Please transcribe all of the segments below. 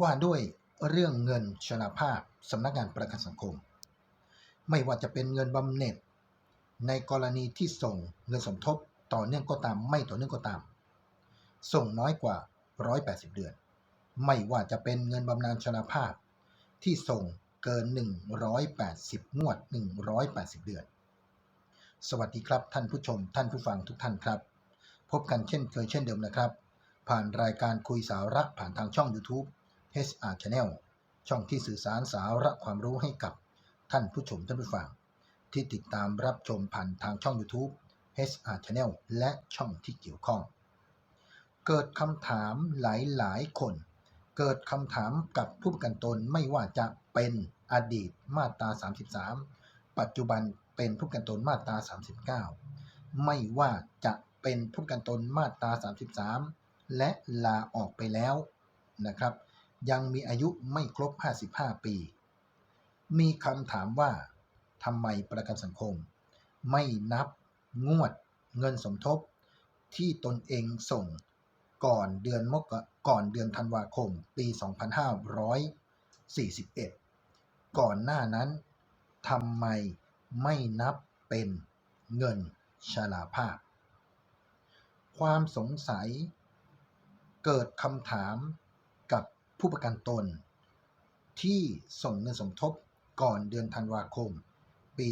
ว่าด้วยเรื่องเงินชราภาพสำนักงานประกันสังคม ไม่ว่าจะเป็นเงินบำเหน็จ ในกรณีที่ส่งเงินสมทบต่อเนื่องก็ตาม ไม่ต่อเนื่องก็ตาม ส่งน้อยกว่า 180 เดือน ไม่ว่าจะเป็นเงินบำนาญชราภาพ ที่ส่งเกิน 180 งวด 180 เดือน สวัสดีครับท่านผู้ชมท่านผู้ฟังทุกท่านครับ พบกันเช่นเคยเช่นเดิมนะครับ ผ่านรายการคุยสาระผ่านทางช่อง YouTube HR Channel ช่องที่สื่อสารสาระความรู้ให้กับท่านผู้ชมท่านผู้ฟัง ที่ติดตามรับชมผ่านทางช่อง YouTube HR Channel และช่องที่เกี่ยวข้อง เกิดคำถามหลายๆ คน เกิดคำถามกับผู้ประกันตนไม่ว่าจะเป็นอดีตมาตรา 33 ปัจจุบันเป็นผู้ประกันตนมาตรา 39 ไม่ว่าจะเป็นผู้ประกันตนมาตรา 33 และลาออกไปแล้วนะครับ ยังมีอายุไม่ครบ 55 ปี มีคำถามว่าทำไมประกันสังคม ไม่นับงวดเงินสมทบที่ตนเองส่งก่อนเดือนมกก่อนเดือนธันวาคมปี 2541 ก่อนหน้านั้นทำไมไม่นับเป็นเงินชราภาพ ความสงสัยเกิดคำถาม ผู้ประกันตน ที่ส่งเงินสมทบก่อนเดือนธันวาคม ปี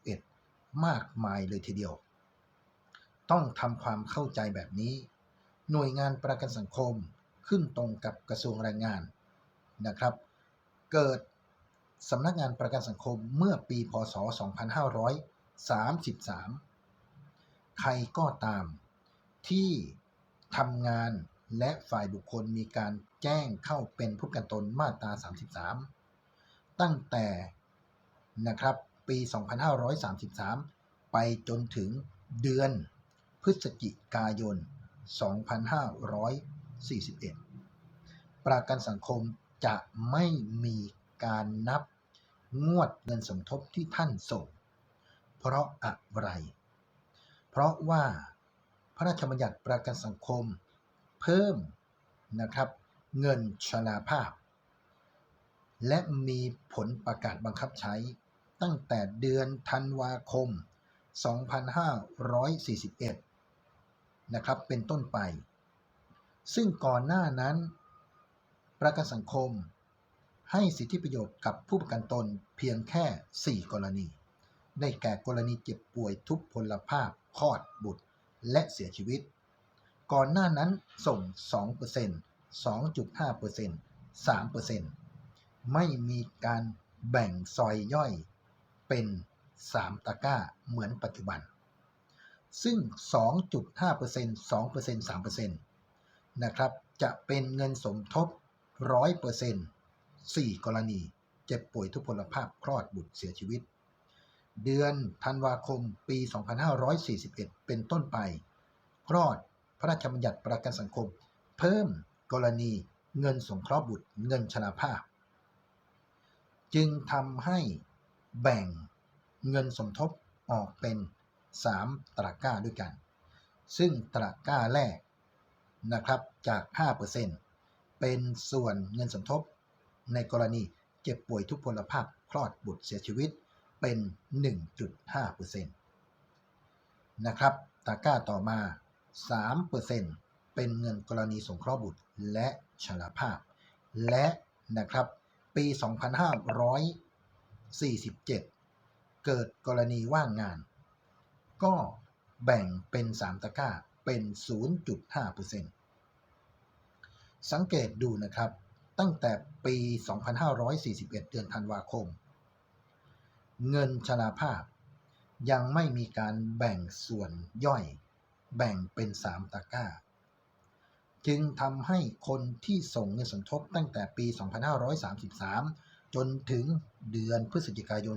2541 มากมายเลยทีเดียว ต้องทำความเข้าใจแบบนี้ หน่วยงานประกันสังคมขึ้นตรงกับกระทรวงแรงงานนะครับ เกิดสำนักงานประกันสังคมเมื่อปี พศ 2533 ใครก็ตามที่ทำงาน และฝ่ายบุคคลมีการแจ้งเข้าเป็นผู้กันตนมาตรา 33 ตั้งแต่นะครับปี 2533 ไปจนถึงเดือนพฤศจิกายน 2541 ประกันสังคมจะไม่มีการนับงวดเงินสมทบที่ท่านส่ง เพราะอะไร เพราะว่าพระราชบัญญัติประกันสังคม เพิ่มนะครับ เงินชราภาพ และมีผลประกาศบังคับใช้ ตั้งแต่เดือนธันวาคม 2541 นะครับ เป็นต้นไป ซึ่งก่อนหน้านั้น ประกันสังคมให้สิทธิประโยชน์กับผู้ประกันตนเพียงแค่ 4 กรณี ได้แก่กรณีเจ็บป่วยทุพพลภาพคลอดบุตร และเสียชีวิต ก่อนหน้านั้นส่ง 2% 2.5% 3%ไม่มีการแบ่งซอยย่อยเป็น 3 ตะกร้าเหมือนปัจจุบัน ซึ่ง 2.5% 2% 3%นะครับจะเป็นเงินสมทบ 100% 4 กรณี เจ็บป่วยทุพพลภาพคลอดบุตรเสียชีวิต เดือนธันวาคมปี 2541 เป็นต้นไป คลอด พระราชบัญญัติประกันสังคม เพิ่มกรณีเงินสงเคราะห์บุตรเงินชราภาพ จึงทำให้แบ่งเงินสมทบออกเป็น 3 ตระก้าด้วยกัน ซึ่งตระก้าแรกนะครับจาก 5%เป็นส่วนเงินสมทบ ในกรณีเจ็บป่วยทุพพลภาพคลอดบุตรเสียชีวิตเป็น 1.5%นะครับตะก้าต่อมา 3%เป็นเงินกรณีสงเคราะห์บุตรและชราภาพ และนะครับ ปี 2547 เกิดกรณีว่างงาน ก็แบ่งเป็น 3 ตะกร้าเป็น 0.5%สังเกตดูนะครับ ตั้งแต่ปี 2541 เดือนธันวาคม เงินชราภาพยังไม่มีการแบ่งส่วนย่อย แบ่งเป็น 3 ตะกร้า จึงทำให้คนที่ส่งเงินสมทบตั้งแต่ปี 2533 จนถึงเดือนพฤศจิกายน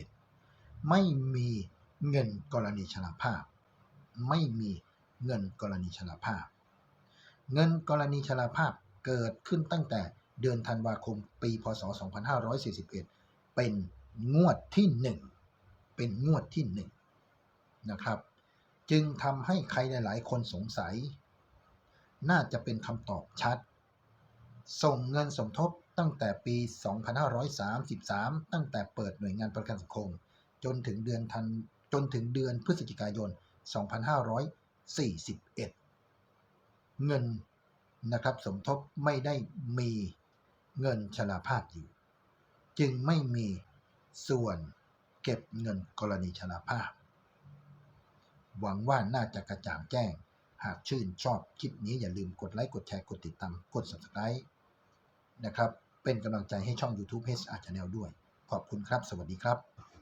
2541 ไม่มีเงินกรณีชราภาพ ไม่มีเงินกรณีชราภาพ เงินกรณีชราภาพเกิดขึ้นตั้งแต่เดือนธันวาคมปี พศ 2541 เป็นงวดที่ 1 เป็นงวดที่ 1 นะครับ จึงทำให้ใครหลาย ๆ คนสงสัย น่าจะเป็นคำตอบชัด ส่งเงินสมทบตั้งแต่ปี 2533 ตั้งแต่เปิดหน่วยงานประกันสังคม จนถึงเดือนธันจนถึงเดือนพฤศจิกายน 2541 เงินนะครับสมทบไม่ได้มีเงินชราภาพอยู่ จึงไม่มีส่วนเก็บเงินกรณีชราภาพ หวังว่าน่าจะกระจ่างแจ้ง หากชื่นชอบคลิปนี้อย่าลืมกดไลค์กดแชร์กดติดตามกด subscribe นะครับ เป็นกำลังใจให้ช่อง YouTube HR Channel ด้วย ขอบคุณครับ สวัสดีครับ